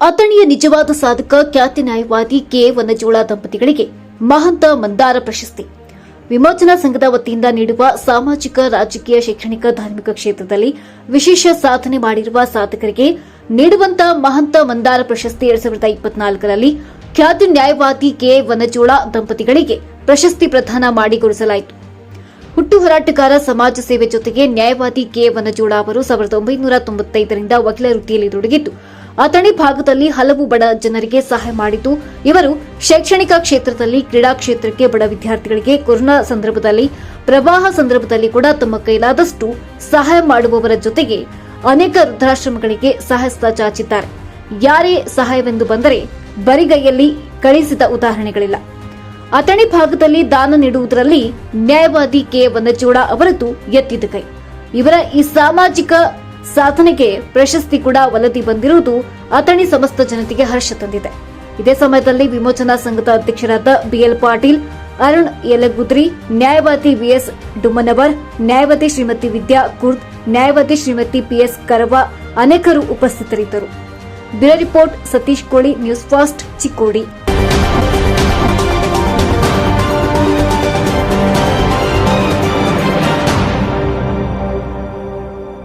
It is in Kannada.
ಅಥಣಿಯ ನಿಜವಾದ ಸಾಧಕ, ಖ್ಯಾತಿ ನ್ಯಾಯವಾದಿ ಕೆ. ವನಜೋಳ ದಂಪತಿಗಳಿಗೆ ಮಹಂತ ಮಂದಾರ ಪ್ರಶಸ್ತಿ. ವಿಮೋಚನಾ ಸಂಘದ ವತಿಯಿಂದ ನೀಡುವ ಸಾಮಾಜಿಕ, ರಾಜಕೀಯ, ಶೈಕ್ಷಣಿಕ, ಧಾರ್ಮಿಕ ಕ್ಷೇತ್ರದಲ್ಲಿ ವಿಶೇಷ ಸಾಧನೆ ಮಾಡಿರುವ ಸಾಧಕರಿಗೆ ನೀಡುವಂತ ಮಹಂತ ಮಂದಾರ ಪ್ರಶಸ್ತಿ ಎರಡ್ ಸಾವಿರದ ಇಪ್ಪತ್ನಾಲ್ಕರಲ್ಲಿ ಖ್ಯಾತಿ ನ್ಯಾಯವಾದಿ ಕೆ. ವನಜೋಳ ದಂಪತಿಗಳಿಗೆ ಪ್ರಶಸ್ತಿ ಪ್ರದಾನ ಮಾಡಿ ಗೌರವಿಸಲಾಯಿತು ಹುಟ್ಟು ಹೋರಾಟಗಾರ ಸಮಾಜ ಸೇವೆ ಜೊತೆಗೆ ನ್ಯಾಯವಾದಿ ಕೆ. ವನಜೋಳ ಅವರು ಸಾವಿರದ ಒಂಬೈನೂರ ತೊಂಬತ್ತೈದರಿಂದ ವಕೀಲ ವೃತ್ತಿಯಲ್ಲಿ ತೊಡಗಿದ್ದು ಅಥಣಿ ಭಾಗದಲ್ಲಿ ಹಲವು ಬಡ ಜನರಿಗೆ ಸಹಾಯ ಮಾಡಿದ್ದು, ಇವರು ಶೈಕ್ಷಣಿಕ ಕ್ಷೇತ್ರದಲ್ಲಿ ಕ್ರೀಡಾ ಕ್ಷೇತ್ರಕ್ಕೆ ಬಡ ವಿದ್ಯಾರ್ಥಿಗಳಿಗೆ ಕೊರೋನಾ ಸಂದರ್ಭದಲ್ಲಿ, ಪ್ರವಾಹ ಸಂದರ್ಭದಲ್ಲಿ ಕೂಡ ತಮ್ಮ ಕೈಲಾದಷ್ಟು ಸಹಾಯ ಮಾಡುವವರ ಜೊತೆಗೆ ಅನೇಕ ವೃದ್ಧಾಶ್ರಮಗಳಿಗೆ ಸಹಸ್ತ ಚಾಚಿದ್ದಾರೆ. ಯಾರೇ ಸಹಾಯವೆಂದು ಬಂದರೆ ಬರಿಗೈಯಲ್ಲಿ ಕಳಿಸಿದ ಉದಾಹರಣೆಗಳಿಲ್ಲ. ಅಥಣಿ ಭಾಗದಲ್ಲಿ ದಾನ ನೀಡುವುದರಲ್ಲಿ ನ್ಯಾಯವಾದಿ ಕೆ. ವನಜೋಳ ಅವರದ್ದು ಎತ್ತಿದ ಕೈ. ಇವರ ಈ ಸಾಮಾಜಿಕ ಸಾಧನೆಗೆ ಪ್ರಶಸ್ತಿ ಕೂಡ ಒಲದಿ ಬಂದಿರುವುದು ಅಥಣಿ ಸಮಸ್ತ ಜನತೆಗೆ ಹರ್ಷ ತಂದಿದೆ. ಇದೇ ಸಮಯದಲ್ಲಿ ವಿಮೋಚನಾ ಸಂಘದ ಅಧ್ಯಕ್ಷರಾದ ಬಿಎಲ್ ಪಾಟೀಲ್, ಅರುಣ್ ಯಲಗುದ್ರಿ, ನ್ಯಾಯವಾದಿ ವಿಎಸ್ ಡುಮ್ಮನವರ್, ನ್ಯಾಯವಾದಿ ಶ್ರೀಮತಿ ವಿದ್ಯಾ ಕುರ್ದ್, ನ್ಯಾಯವಾದಿ ಶ್ರೀಮತಿ ಪಿಎಸ್ ಕರವ ಅನೇಕರು ಉಪಸ್ಥಿತರಿದ್ದರು. ಬ್ಯೂರೋ ರಿಪೋರ್ಟ್ ಸತೀಶ್ ಕೋಳಿ, ನ್ಯೂಸ್ ಫಾಸ್ಟ್ ಚಿಕ್ಕೋಡಿ.